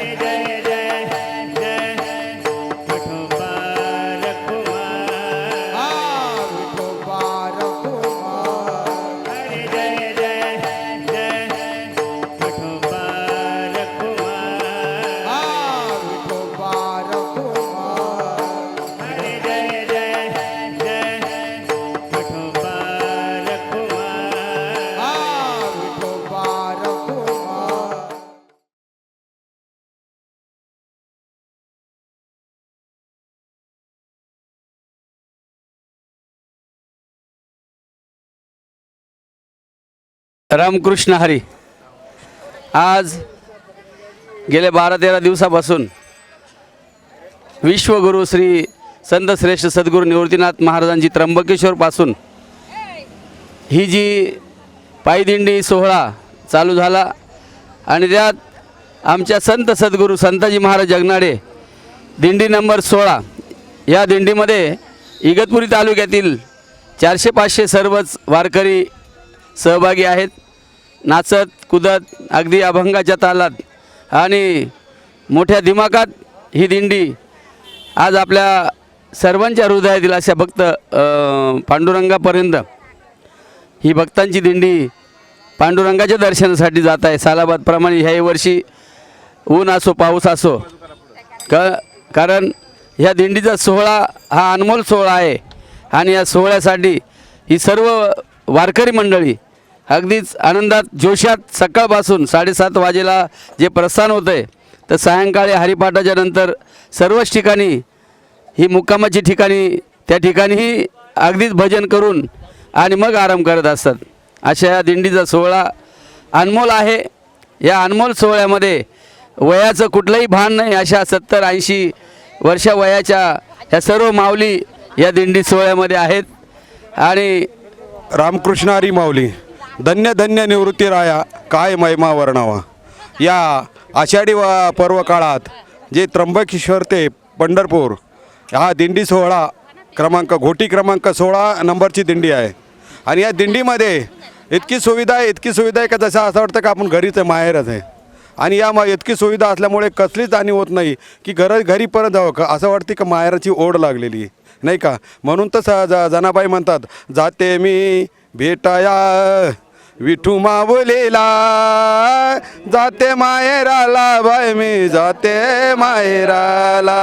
हा रामकृष्ण हरी. आज गेल्या बारा तेरा दिवसापासून विश्वगुरू श्री संत श्रेष्ठ सद्गुरू निवृत्तीनाथ महाराजांची त्र्यंबकेश्वरपासून ही जी पायदिंडी सोहळा चालू झाला आणि त्यात आमच्या संत सद्गुरू संताजी महाराज जगनाडे दिंडी नंबर सोळा या दिंडीमध्ये इगतपुरी तालुक्यातील चारशे पाचशे सर्वच वारकरी सहभागी आहेत. नाचत कुदत अगदी अभंगाच्या तालात. आणि मोठ्या दिमाखात ही दिंडी आज आपल्या सर्वांच्या हृदयातील अशा भक्त पांडुरंगापर्यंत ही भक्तांची दिंडी पांडुरंगाच्या दर्शनासाठी जात आहे. सालाबादप्रमाणे ह्याही वर्षी ऊन असो पाऊस असो क कारण ह्या दिंडीचा सोहळा हा अनमोल सोहळा आहे. आणि या सोहळ्यासाठी ही सर्व वारकरी मंडळी अगदीच आनंदात जोशात सकाळपासून साडेसात वाजेला जे प्रस्थान होतं आहे तर सायंकाळी हरिपाठाच्या नंतर सर्वच ठिकाणी ही मुक्कामाची ठिकाणी त्या ठिकाणीही अगदीच भजन करून आणि मग आराम करत असतात. अशा या दिंडीचा सोहळा अनमोल आहे. या अनमोल सोहळ्यामध्ये वयाचं कुठलंही भान नाही अशा सत्तर ऐंशी वर्षा वयाच्या ह्या सर्व माऊली या दिंडी सोहळ्यामध्ये आहेत. आणि रामकृष्ण हरी माऊली. धन्य धन्य निवृत्ती राया काय महिमा वर्णावा. या आषाढी व पर्व काळात जे त्र्यंबकेश्वर ते पंढरपूर हा दिंडी सोहळा क्रमांक घोटी क्रमांक सोळा नंबरची दिंडी आहे. आणि या दिंडीमध्ये इतकी सुविधा आहे इतकी सुविधा आहे का जसं असं वाटतं का आपण घरीच आहे माहेरच आहे. आणि या मा इतकी सुविधा असल्यामुळे कसलीच जाणीव होत नाही की घर घरी परत जावं का? असं वाटते का माहेराची ओढ लागलेली नाही का? म्हणून तर स ज जनाबाई म्हणतात जाते मी भेटाया. विठू माऊलीला जाते माहेराला बाय मी जाते माहेराला.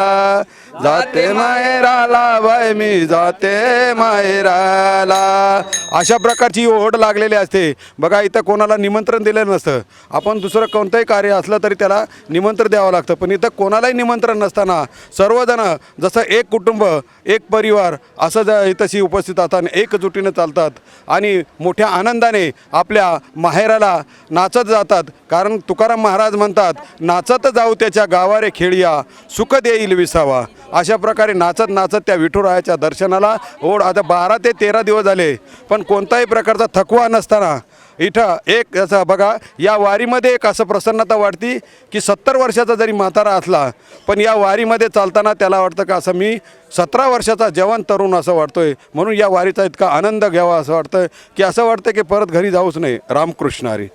जाते माहेराला बाय मी जाते माहेराला अशा प्रकारची ओढ लागलेली असते. बघा इथं कोणाला निमंत्रण दिलं नसतं. आपण दुसरं कोणतंही कार्य असलं तरी त्याला निमंत्रण द्यावं लागतं. पण इथं कोणालाही निमंत्रण नसताना सर्वजण जसं एक कुटुंब एक परिवार असं ज इथंशी उपस्थित असताना एकजुटीनं चालतात आणि मोठ्या आनंदाने आपल्या माहेराला नाचत जातात. कारण तुकाराम महाराज म्हणतात नाचत जाऊ त्याच्या गावारे खेळिया सुख देईल विसावा. अशा प्रकारे नाचत नाचत त्या विठुरायाच्या दर्शनाला ओढ. आता बारा ते तेरा दिवस झाले पण कोणताही प्रकारचा थकवा नसताना इथं एक असं बघा या वारीमध्ये एक असं प्रसन्नता वाटती की सत्तर वर्षाचा जरी म्हातारा असला पण या वारीमध्ये चालताना त्याला वाटतं का असं मी सतरा वर्षाचा जवान तरुण असं वाटतोय. म्हणून या वारीचा इतका आनंद घ्यावा असं वाटतं की असं वाटतं की परत घरी जाऊच नाही. रामकृष्ण हरी.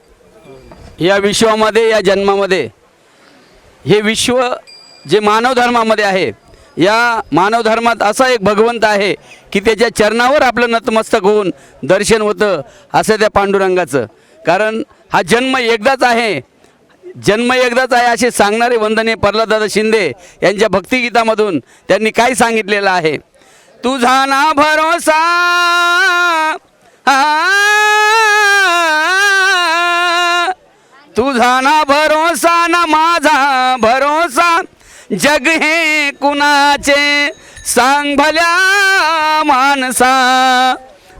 या विश्वामध्ये या जन्मामध्ये हे विश्व जे मानव धर्मामध्ये आहे या मानव धर्मात असा एक भगवंत आहे की त्याच्या चरणावर आपलं नतमस्तक होऊन दर्शन होतं असं त्या पांडुरंगाचं. कारण हा जन्म एकदाच आहे. जन्म एकदाच आहे असे सांगणारे वंदने प्रल्हाददादा शिंदे यांच्या भक्तिगीतामधून त्यांनी काय सांगितलेलं आहे? तुझा ना भरोसा तुझा ना भरोसा ना माझा भरोसा जग हे कुणाचे? सांग भल्या माणसा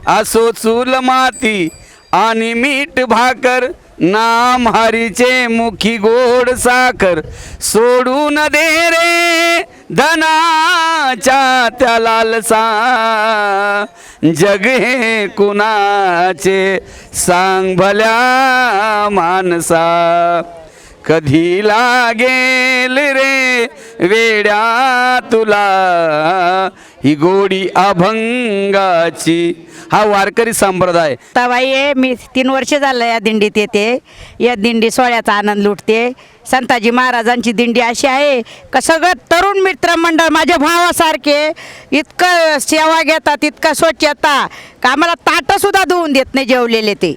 असो चूल माती आणि मीठ भाकर नाम हरीचे मुखी गोड साखर. सोडून दे रे धनाच्या त्या लालसा. जग हे कुणाचे? सांग भल्या माणसा कधी लागेल रे वेड्या तुला? ही गोडी अभंगाची. हा वारकरी संप्रदाय. तवाई आहे मी तीन वर्ष झालं या दिंडीत येते. या दिंडी सोहळ्याचा आनंद लुटते. संताजी महाराजांची दिंडी अशी आहे का सगळं तरुण मित्रमंडळ माझ्या भावासारखे इतकं सेवा घेतात इतकं स्वच्छता का आम्हाला ताटंसुद्धा धुवून देत नाही जेवलेले ते.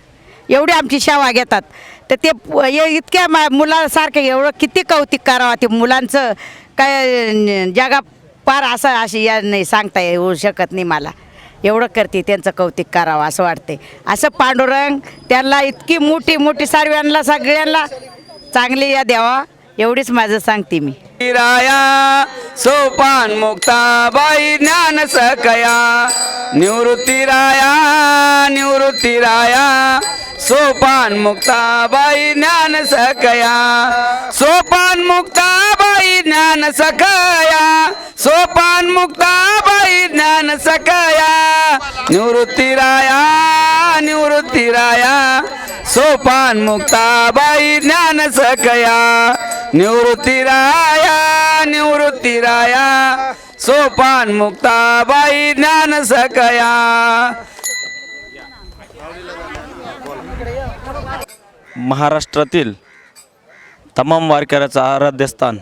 एवढी आमची सेवा घेतात. तर ते इतक्या मा मुलासारखं एवढं किती कौतिक करावं ते मुलांचं? काय जगा पार असं अशी या नाही सांगता येऊ शकत नाही मला. एवढं करते त्यांचं कौतिक करावं असं वाटते. असं पांडुरंग त्यांना इतकी मोठी मोठी सर्वांना सगळ्यांना चांगली या द्यावा. एवढीच माझं सांगते मी. राया सोपान मुक्ताबाई ज्ञान सकया. निवृत्ती राया निवृत्ती राया. सोपान मुक्ताबाई ज्ञान सकया. सोपान मुक्ताबाई ज्ञान सकया. सोपान मुक्ताबाई ज्ञान सकया. निवृत्ती राया निवृत्ती राया. सोपान मुक्ताबाई ज्ञान सकया. निवृत्ती राया निवृत्ती राया. सोपान मुक्ताबाई ज्ञान सकया. महाराष्ट्रातील तमाम वारकऱ्याचं आराध्यस्थान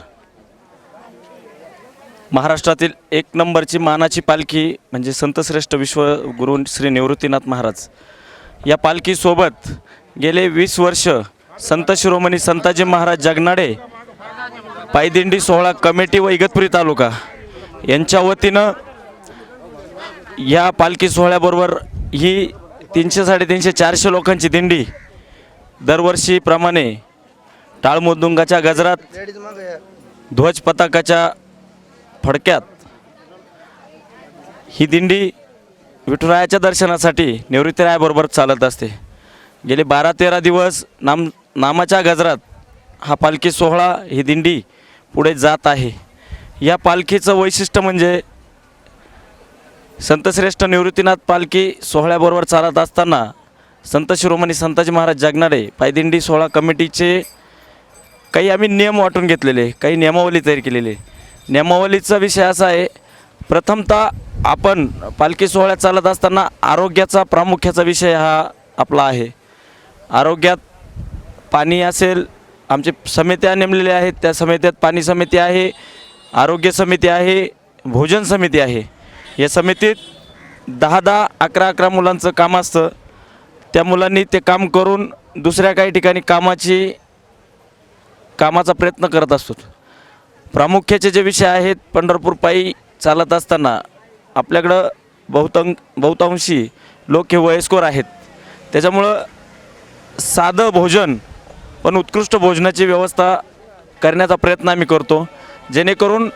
महाराष्ट्रातील एक नंबरची मानाची पालखी म्हणजे संतश्रेष्ठ विश्वगुरु श्री निवृत्तीनाथ महाराज. या पालखीसोबत गेले वीस वर्ष संत शिरोमणी संताजी महाराज जगनाडे पायदिंडी सोहळा कमिटी व इगतपुरी तालुका. यांच्या वतीनं या पालखी सोहळ्याबरोबर ही तीनशे साडेतीनशे चारशे लोकांची दिंडी दरवर्षीप्रमाणे टाळमोदुंगाच्या गजरात ध्वज पताकाच्या फडक्यात ही दिंडी विठुरायाच्या दर्शनासाठी निवृत्तीरायाबरोबर चालत असते. गेले बारा तेरा दिवस नाम नामाच्या गजरात हा पालखी सोहळा ही दिंडी पुढे जात आहे. या पालखीचं वैशिष्ट्य म्हणजे संतश्रेष्ठ निवृत्तीनाथ पालखी सोहळ्याबरोबर चालत असताना संत शिरोमणी संताजी महाराज जगणारे पायदिंडी सोहळा कमिटीचे काही आम्ही नियम वाटून घेतलेले काही नियमावली तयार केलेली. नियमावलीचा विषय असा आहे प्रथमतः आपण पालखी सोहळ्यात चालत असताना आरोग्याचा प्रामुख्याचा विषय हा आपला आहे. आरोग्यात पाणी असेल आमचे समित्या नेमलेल्या आहेत. त्या समित्यात पाणी समिती आहे आरोग्य समिती आहे भोजन समिती आहे. या समितीत दहा दहा अकरा अकरा मुलांचं काम असतं. त्या मुलांनी ते काम करून दुसऱ्या काही ठिकाणी कामाची कामाचा प्रयत्न करत असतो. प्रामुख्याचे जे विषय आहेत पंढरपूर पायी चालत असताना आपल्याकडं बहुतां बहुतांशी लोक हे वयस्कर आहेत. त्याच्यामुळं साधं भोजन पण उत्कृष्ट भोजनाची व्यवस्था करण्याचा प्रयत्न आम्ही करतो. जेणेकरून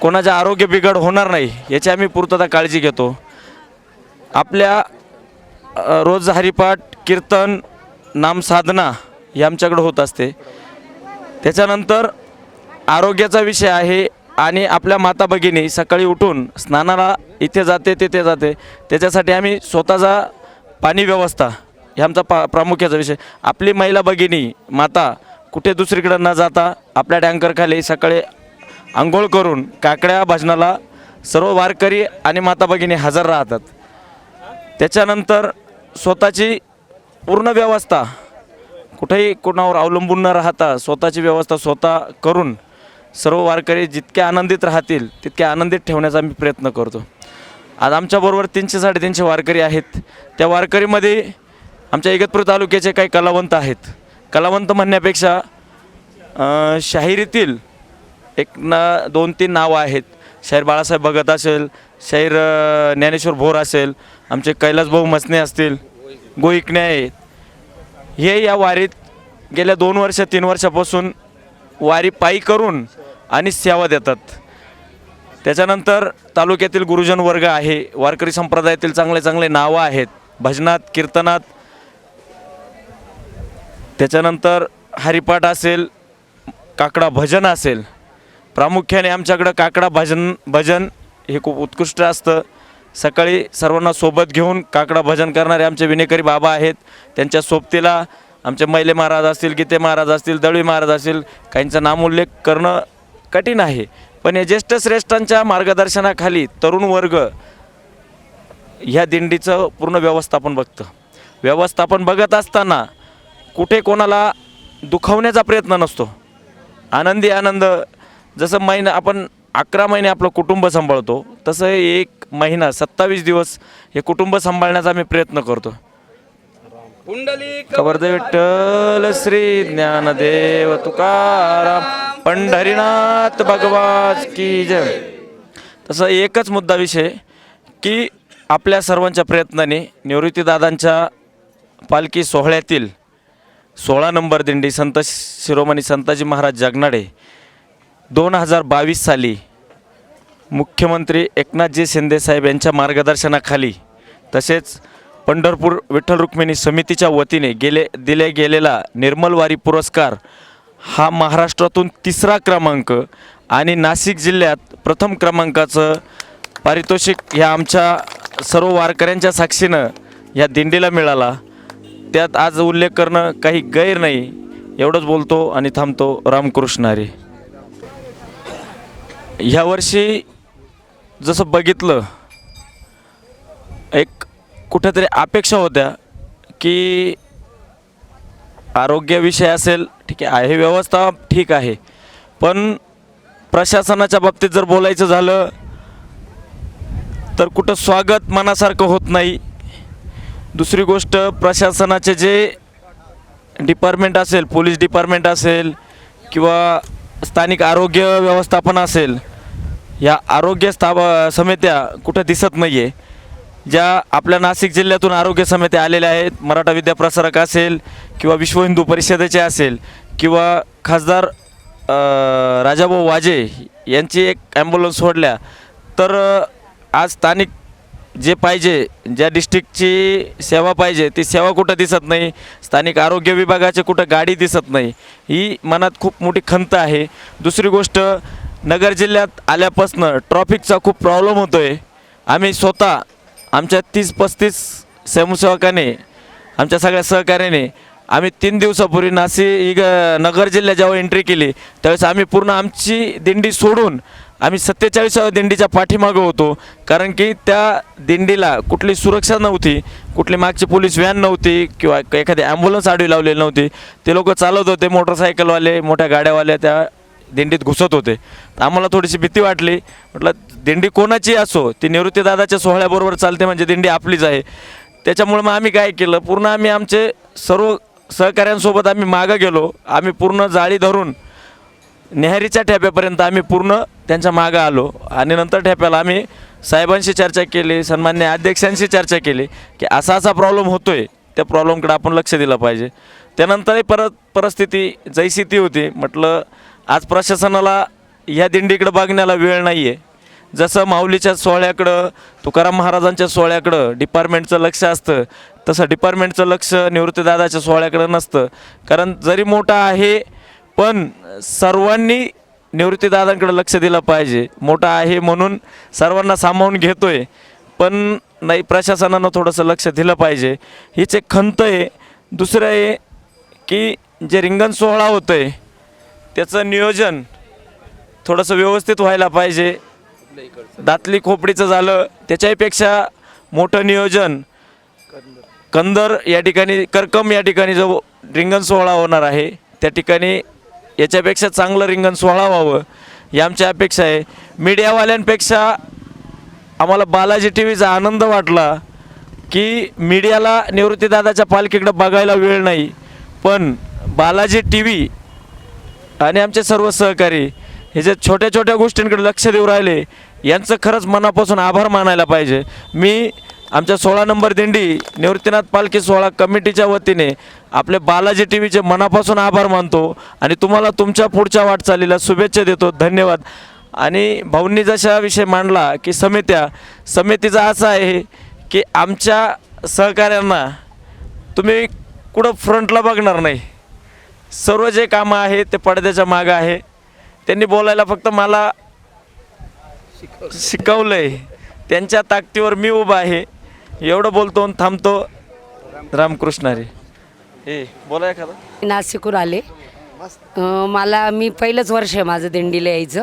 कोणाचे आरोग्य बिघड होणार नाही याची आम्ही पूर्तता काळजी घेतो. आपल्या रोज हरिपाठ कीर्तन नामसाधना हे आमच्याकडं होत असते. त्याच्यानंतर आरोग्याचा विषय आहे आणि आपल्या माता भगिनी सकाळी उठून स्नानाला इथे जाते तिथे जाते. त्याच्यासाठी आम्ही स्वतःचा पाणी व्यवस्था हे आमचा पा प्रामुख्याचा विषय. आपली महिला भगिनी माता कुठे दुसरीकडं न जाता आपल्या टँकरखाली सकाळी आंघोळ करून काकड्या भजनाला सर्व वारकरी आणि माता भगिनी हजर राहतात. त्याच्यानंतर स्वतःची पूर्ण व्यवस्था कुठेही कोणावर अवलंबून न राहता स्वतःची व्यवस्था स्वतः करून सर्व वारकरी जितके आनंदित राहतील तितके आनंदित ठेवण्याचा मी प्रयत्न करतो. आज आमच्याबरोबर तीनशे साडेतीनशे वारकरी आहेत. त्या वारकरीमध्ये आमच्या इगतपूर तालुक्याचे काही कलावंत आहेत. कलावंत म्हणण्यापेक्षा शाहिरीतील एक ना दोन तीन नावं आहेत. शाहीर बाळासाहेब भगत असेल शाहीर ज्ञानेश्वर भोर असेल आमचे कैलासभाऊ मसने असतील गोईकणे आहेत. हे या वारीत गेल्या दोन वर्ष तीन वर्षापासून वारी पायी करून आणि सेवा देतात. त्याच्यानंतर तालुक्यातील गुरुजन वर्ग आहे वारकरी संप्रदायातील चांगले चांगले नावं आहेत. भजनात कीर्तनात त्याच्यानंतर हरिपाठ असेल काकडा भजन असेल प्रामुख्याने आमच्याकडं काकडा भजन भजन हे खूप उत्कृष्ट असतं. सकाळी सर्वांना सोबत घेऊन काकडा भजन करणारे आमचे विनेकरी बाबा आहेत. त्यांच्या सोबतीला आमचे मैले महाराज असतील गीते महाराज असतील दळवी महाराज असतील काहींचा नामोल्लेख करणं कठीण आहे. पण या ज्येष्ठ श्रेष्ठांच्या मार्गदर्शनाखाली तरुण वर्ग ह्या दिंडीचं पूर्ण व्यवस्थापन बघतं. व्यवस्थापन बघत असताना कुठे कोणाला दुखावण्याचा प्रयत्न नसतो. आनंदी आनंद जसं महिना आपण अकरा महिने आपलं कुटुंब सांभाळतो तसं एक महिना सत्तावीस दिवस हे कुटुंब सांभाळण्याचा आम्ही प्रयत्न करतो. कबरदे विठ्ठल श्री ज्ञानदेव तुकाराम पंढरीनाथ भगवाज की जय. तसं एकच मुद्दा विषय की आपल्या सर्वांच्या प्रयत्नाने निवृत्तीदादांच्या पालखी सोहळ्यातील सोळा नंबर दिंडी संत शिरोमणी संताजी महाराज जगनाडे. दोन हजार बावीस साली मुख्यमंत्री एकनाथजी शिंदेसाहेब यांच्या मार्गदर्शनाखाली तसेच पंढरपूर विठ्ठल रुक्मिणी समितीच्या वतीने गेले दिले गेलेला निर्मलवारी पुरस्कार हा महाराष्ट्रातून तिसरा क्रमांक आणि नाशिक जिल्ह्यात प्रथम क्रमांकाचं पारितोषिक ह्या आमच्या सर्व वारकऱ्यांच्या साक्षीनं या दिंडीला मिळाला. त्यात आज उल्लेख करणं काही गैर नाही. एवढंच बोलतो आणि थांबतो रामकृष्ण हरी. ह्या वर्षी जसं बघितलं एक कुठेतरी अपेक्षा होत्या की आरोग्यविषय असेल ठीक आहे आहे व्यवस्था ठीक आहे. पण प्रशासनाच्या बाबतीत जर बोलायचं झालं तर कुठं स्वागत मनासारखं होत नाही. दुसरी गोष्ट प्रशासनाचे जे डिपार्टमेंट असेल पोलीस डिपार्टमेंट असेल किंवा स्थानिक आरोग्य व्यवस्थापन असेल या आरोग्य स्थाप समित्या कुठं दिसत नाही आहे ज्या आपल्या नाशिक जिल्ह्यातून आरोग्य समित्या आलेल्या आहेत मराठा विद्याप्रसारक असेल किंवा विश्व हिंदू परिषदेचे असेल किंवा खासदार राजाभाऊ वाजे यांची एक ॲम्ब्युलन्स सोडल्या तर आज स्थानिक जे पाहिजे ज्या डिस्ट्रिक्टची सेवा पाहिजे ती सेवा कुठं दिसत नाही. स्थानिक आरोग्य विभागाचे कुठं गाडी दिसत नाही. ही मनात खूप मोठी खंत आहे. दुसरी गोष्ट नगर जिल्ह्यात आल्यापासनं ट्रॉफिकचा खूप प्रॉब्लेम होतो आहे आम्ही स्वतः आमच्या तीस पस्तीस स्वयंसेवकाने आमच्या सगळ्या सहकार्याने आम्ही तीन दिवसापूर्वी नाशिक नगर जिल्ह्यात जेव्हा एंट्री केली त्यावेळेस आम्ही पूर्ण आमची दिंडी सोडून आम्ही सत्तेचाळीसाव्या दिंडीच्या पाठीमागं होतो कारण की त्या दिंडीला कुठली सुरक्षा नव्हती कुठली मागची पोलीस व्हॅन नव्हती किंवा एखादी ॲम्ब्युलन्स आडवी लावलेली नव्हती. ते लोक चालवत होते मोटरसायकलवाले मोठ्या गाड्यावाले त्या दिंडीत घुसत होते. तर आम्हाला थोडीशी भीती वाटली. म्हटलं दिंडी कोणाची असो ती निवृत्तीदादाच्या सोहळ्याबरोबर चालते म्हणजे दिंडी आपलीच आहे. त्याच्यामुळे मग आम्ही काय केलं पूर्ण आम्ही आमचे सर्व सहकाऱ्यांसोबत आम्ही मागं गेलो. आम्ही पूर्ण जाळी धरून नेहरीच्या ठेप्यापर्यंत आम्ही पूर्ण त्यांच्या मागं आलो. आणि नंतर ठेप्याला आम्ही साहेबांशी चर्चा केली सन्मान्य अध्यक्षांशी चर्चा केली की असा असा प्रॉब्लेम होतो आहे त्या प्रॉब्लेमकडे आपण लक्ष दिलं पाहिजे. त्यानंतरही परत परिस्थिती जैसी ती होती. म्हटलं आज प्रशासनाला ह्या दिंडीकडं बघण्याला वेळ नाही आहे जसं माऊलीच्या सोहळ्याकडं तुकाराम महाराजांच्या सोहळ्याकडं डिपार्टमेंटचं लक्ष असतं तसं डिपार्टमेंटचं लक्ष निवृत्तीदादाच्या सोहळ्याकडं नसतं. कारण जरी मोठा आहे पण सर्वांनी निवृत्तीदादांकडे लक्ष दिलं पाहिजे. मोठा आहे म्हणून सर्वांना सामावून घेतोय पण नाही प्रशासनानं थोडंसं लक्ष दिलं पाहिजे. हीच एक खंत आहे. दुसरं आहे की जे रिंगण सोहळा होतो आहे त्याचं नियोजन थोडंसं व्यवस्थित व्हायला पाहिजे. दातली खोपडीचं झालं त्याच्याहीपेक्षा मोठं नियोजन कंदर या ठिकाणी करकम या ठिकाणी जो रिंगण सोहळा होणार आहे त्या ठिकाणी याच्यापेक्षा चांगलं रिंगण सोहळा व्हावं ही आमची अपेक्षा आहे. मीडियावाल्यांपेक्षा आम्हाला बालाजी टी व्हीचा आनंद वाटला की मीडियाला निवृत्तीदादाच्या पालखीकडं बघायला वेळ नाही. पण बालाजी टी व्ही आणि आमचे सर्व सहकारी हे जे छोट्या छोट्या गोष्टींकडे लक्ष देऊ राहिले यांचं खरंच मनापासून आभार मानायला पाहिजे. मी आमच्या सोळा नंबर दिंडी निवृत्तीनाथ पालखी सोहळा कमिटीच्या वतीने आपले बालाजी टी व्हीचे मनापासून आभार मानतो आणि तुम्हाला तुमच्या पुढच्या वाटचालीला शुभेच्छा देतो. धन्यवाद. आणि भाऊंनी जशा विषय मांडला की समित्या समितीचा असा आहे की आमच्या सहकाऱ्यांना तुम्ही कुठं फ्रंटला बघणार नाही. सर्व जे कामं आहे ते पडद्याच्या मागं आहे. त्यांनी बोलायला फक्त मला शिकवलं आहे त्यांच्या ताकदीवर मी उभा आहे. एवढं बोलतो आणि थांबतो. रामकृष्ण रे. हे बोला एखादा. नाशिकहून आले. अं, मला मी पहिलंच वर्ष आहे माझं दिंडीला यायचं.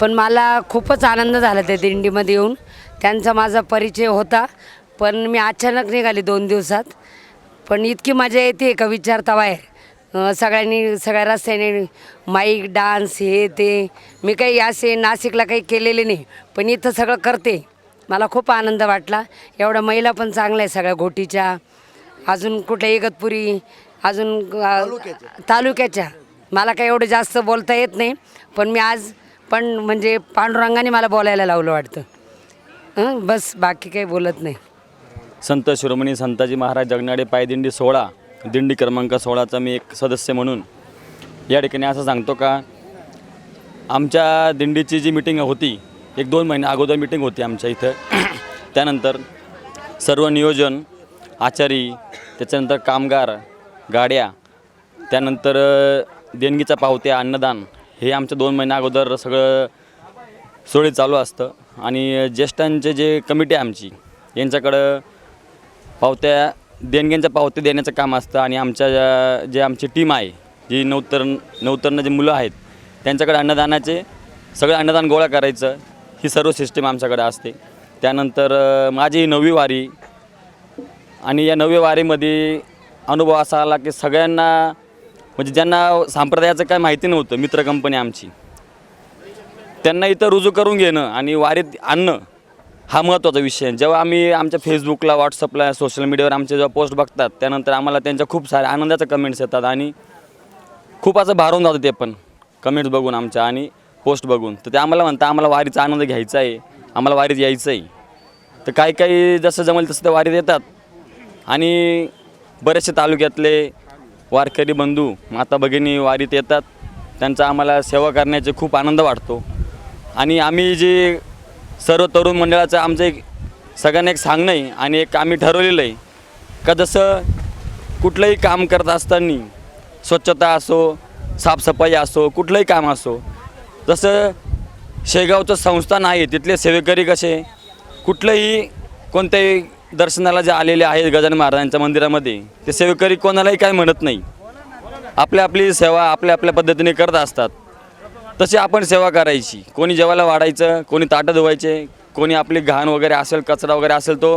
पण मला खूपच आनंद झाला त्या दिंडीमध्ये येऊन. त्यांचा माझा परिचय होता. पण मी अचानक निघाले दोन दिवसात. पण इतकी मजा येते का विचारता बाहेर. अं, सगळ्यांनी सगळ्या रस्त्याने माईक डान्स हे ते. मी काही असे नाशिकला काही केलेले नाही. पण इथं सगळं करते. मला खूप आनंद वाटला. एवढ्या महिला पण चांगल्या आहे सगळ्या घोटीच्या. अजून कुठल्या इगतपुरी अजून तालुक्याच्या. मला काही एवढं जास्त बोलता येत नाही पण मी आज पण म्हणजे पांडुरंगाने मला बोलायला लावलं वाटतं. हं, बस बाकी काही बोलत नाही. संत शिरोमणी संताजी महाराज जगनाडे पायदिंडी सोहळा दिंडी क्रमांक सोळाचा मी एक सदस्य म्हणून. या ठिकाणी असं सांगतो का आमच्या दिंडीची जी मिटिंग होती एक दोन महिने अगोदर मिटिंग होती आमच्या इथं. त्यानंतर सर्व नियोजन आचारी त्याच्यानंतर कामगार गाड्या त्यानंतर देणगीचा पावत्या अन्नदान हे आमच्या दोन महिन्या अगोदर सगळं सोळी चालू असतं. आणि ज्येष्ठांचे जे कमिटी आहे आमची यांच्याकडं पावत्या देणग्यांच्या पावत्या देण्याचं काम असतं. आणि आमच्या ज्या- जे आमची टीम आहे जी नवतरण नवतरण जे मुलं आहेत त्यांच्याकडे अन्नदानाचे सगळं अन्नदान गोळा करायचं. ही सर्व सिस्टीम आमच्याकडे असते. त्यानंतर माझी ही नववी वारी. आणि या नवी वारीमध्ये अनुभव असा आला की सगळ्यांना म्हणजे ज्यांना संप्रदायाचं काय माहिती नव्हतं मित्र कंपनी आमची त्यांना इथं रुजू करून घेणं आणि वारीत आणणं हा महत्त्वाचा विषय आहे. जेव्हा आम्ही आमच्या फेसबुकला व्हॉट्सअपला सोशल मीडियावर आमचे जेव्हा पोस्ट बघतात त्यानंतर आम्हाला त्यांच्या खूप साऱ्या आनंदाच्या कमेंट्स येतात आणि खूप असं भारून जातं ते पण कमेंट्स बघून आमच्या. आणि पोस्ट बघून. तर ते आम्हाला म्हणता आम्हाला वारीचा आनंद घ्यायचा आहे. आम्हाला वारीत यायचं आहे तर काही काही जसं जमेल तसं ते वारीत येतात. आणि बरेचसे तालुक्यातले वारकरी बंधू माता भगिनी वारीत येतात. त्यांचा आम्हाला सेवा करण्याचे खूप आनंद वाटतो. आणि आम्ही जे सर्व तरुण मंडळाचं आमचं एक सगळ्यांना एक सांगणं आहे आणि एक आम्ही ठरवलेलं आहे का जसं कुठलंही काम करत असताना स्वच्छता असो साफसफाई असो कुठलंही काम असो जसं शेगावचं संस्थान आहे तिथले सेवेकरी कसे? कुठलंही कोणत्याही दर्शनाला जे आलेले आहेत गजानन महाराजांच्या मंदिरामध्ये ते सेवेकरी कोणालाही काय म्हणत नाही. आपल्या आपली सेवा आपल्या आपल्या पद्धतीने करत असतात. तशी आपण सेवा करायची. कोणी जेवायला वाढायचं कोणी ताटं धुवायचे कोणी आपली घाण वगैरे असेल कचरा वगैरे असेल तो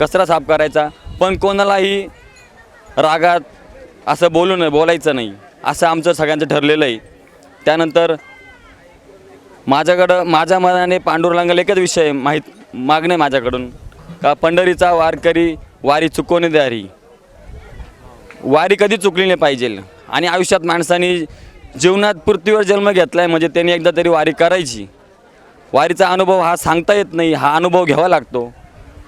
कचरा साफ करायचा. पण कोणालाही रागात असं बोलू नये बोलायचं नाही. असं आमचं सगळ्यांचं ठरलेलं आहे. त्यानंतर माझ्याकडं माझ्या मनाने पांडुरंगाला एकच विषय माहीत मागणे माझ्याकडून. का पंढरीचा वारकरी वारी चुकवणे द्यारी. वारी कधी चुकली नाही पाहिजे. आणि आयुष्यात माणसाने जीवनात पृथ्वीवर जन्म घेतला आहे म्हणजे त्यांनी एकदा तरी वारी करायची. वारीचा अनुभव हा सांगता येत नाही हा अनुभव घ्यावा लागतो.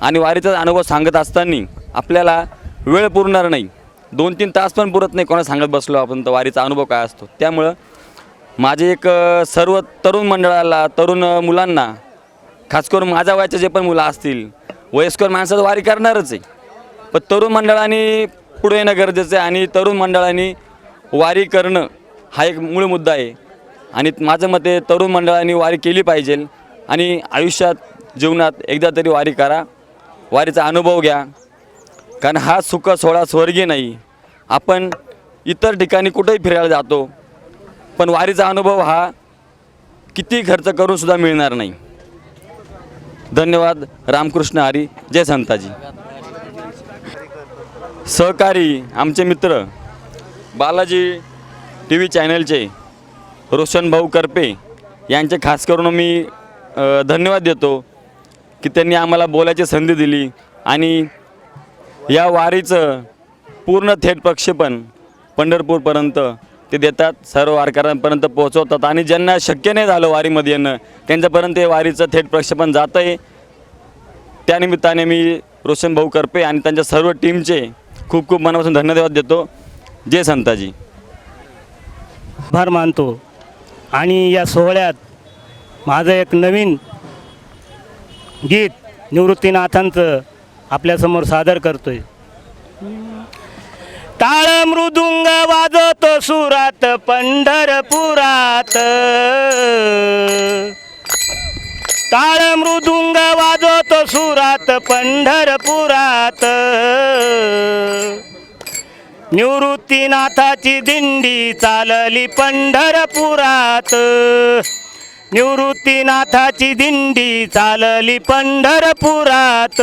आणि वारीचा अनुभव सांगत असताना आपल्याला वेळ पुरणार नाही. दोन तीन तास पण पुरत नाही कोणा सांगत बसलो आपण तर वारीचा अनुभव काय असतो? त्यामुळं माझे एक सर्व तरुण मंडळाला तरुण मुलांना खास करून माझ्या वयाचे जे पण मुलं असतील वयस्कर माणसाचं वारी करणारच आहे. पण तरुण मंडळाने पुढे येणं गरजेचं आहे आणि तरुण मंडळाने वारी करणं हा एक मूळ मुद्दा आहे. आणि माझं मते तरुण मंडळाने वारी केली पाहिजे आणि आयुष्यात जीवनात एकदा तरी वारी करा वारीचा अनुभव घ्या. कारण हा सुख सोहळा स्वर्गीय नाही. आपण इतर ठिकाणी कुठेही फिरायला जातो पण वारीचा अनुभव हा किती खर्च करून सुद्धा मिळणार नाही. धन्यवाद. रामकृष्ण हरी. जय संताजी. सहकारी आमचे मित्र बालाजी टी व्ही चॅनलचे रोशन भाऊ करपे यांचे खास करून मी धन्यवाद देतो की त्यांनी आम्हाला बोलायची संधी दिली आणि या वारीचं पूर्ण थेट प्रक्षेपण पंढरपूरपर्यंत ते देतात. सर्व वारकऱ्यांपर्यंत पोहोचवतात. आणि ज्यांना शक्य नाही झालं वारीमध्ये येणं त्यांच्यापर्यंत हे वारीचं थेट प्रक्षेपण जातं आहे त्यानिमित्ताने मी रोशन भाऊ करपे आणि त्यांच्या सर्व टीमचे खूप खूप मनापासून धन्यवाद देतो. जय संताजी. आभार मानतो. आणि या सोहळ्यात माझं एक नवीन गीत निवृत्तीनाथांचं आपल्यासमोर सादर करतो आहे टाळ मृदुंग वाजवतो सुरात पंढरपुरात. टाळ मृदुंग वाजवतो सुरात पंढरपुरात. निवृत्तीनाथाची दिंडी चालली पंढरपुरात. निवृत्तीनाथाची दिंडी चालली पंढरपुरात.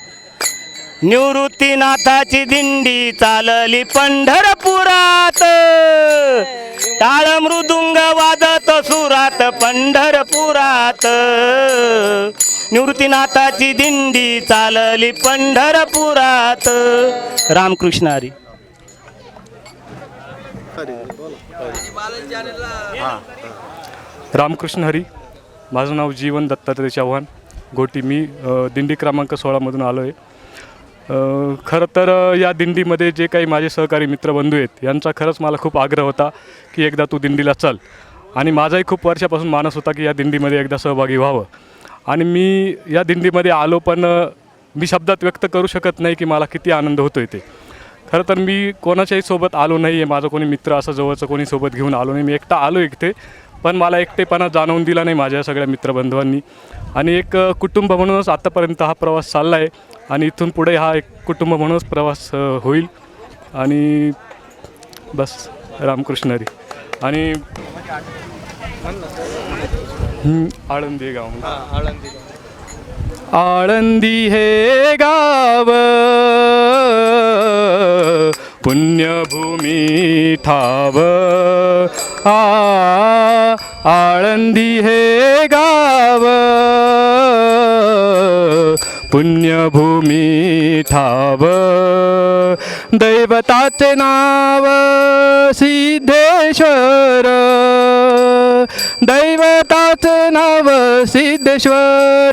निवृत्तीनाथाची दिंडी चालली पंढरपुरात. टाळ मृदुंग वाजत सुरात पंढरपुरात. निवृत्तीनाथाची दिंडी चालली पंढरपुरात. रामकृष्ण हरी. रामकृष्ण हरी. माझं नाव जीवन दत्तात्रय चव्हाण. गोटी मी दिंडी क्रमांक सोळामधून आलो आहे खरं तर या दिंडीमध्ये जे काही माझे सहकारी मित्रबंधू आहेत यांचा खरंच मला खूप आग्रह होता की एकदा तू दिंडीला चल. आणि माझाही खूप वर्षापासून मानस होता की या दिंडीमध्ये एकदा सहभागी व्हावं. आणि मी या दिंडीमध्ये आलो पण मी शब्दात व्यक्त करू शकत नाही की मला किती आनंद होतो आहे ते. खरं तर मी कोणाच्याही सोबत आलो नाही आहे माझं कोणी मित्र असं जवळचं कोणी सोबत घेऊन आलो नाही. मी एकटा आलो एकटे पण मला एकटेपणा जाणवून दिला नाही माझ्या सगळ्या मित्रबंधवांनी. आणि एक कुटुंब म्हणूनच आत्तापर्यंत हा प्रवास चालला आहे आणि इथून पुढे हा एक कुटुंब म्हणूनच प्रवास होईल. आणि बस रामकृष्ण हरी आणि आळंदी गाव. आळंदी हे गाव पुण्यभूमी ठाव. आ आळंदी हे गाव पुण्यभूमी ठाव दैवताचे नाव सिद्धेश्वर. दैवताचे नाव सिद्धेश्वर.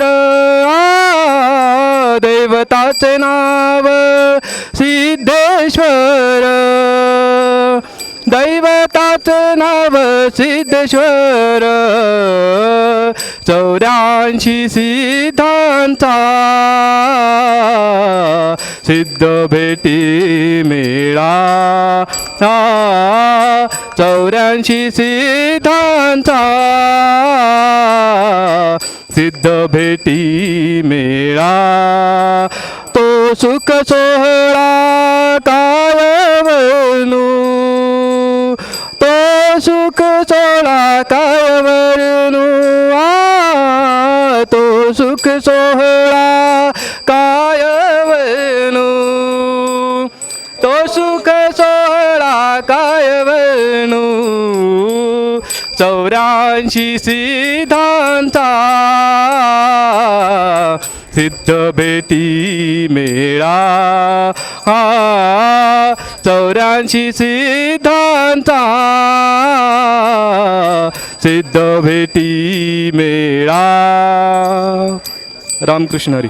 दैवताचे नाव सिद्धेश्वर. दैवतात नाव सिद्धेश्वर चौऱ्याऐंशी सिद्धांचा सिद्ध भेटी मेळा. आ, चौऱ्याऐंशी सिद्धांचा सिद्ध भेटी मेळा. तो सुख सोहळा सुख सोहळा काय वेणू तो सुख सोहळा काय वेणू चौऱ्याऐंशी सिद्धांता सिद्ध भेटी मेळा. हा चौऱ्याऐंशी सिद्धांचा सिद्ध भेटी मेळा. रामकृष्ण हरी.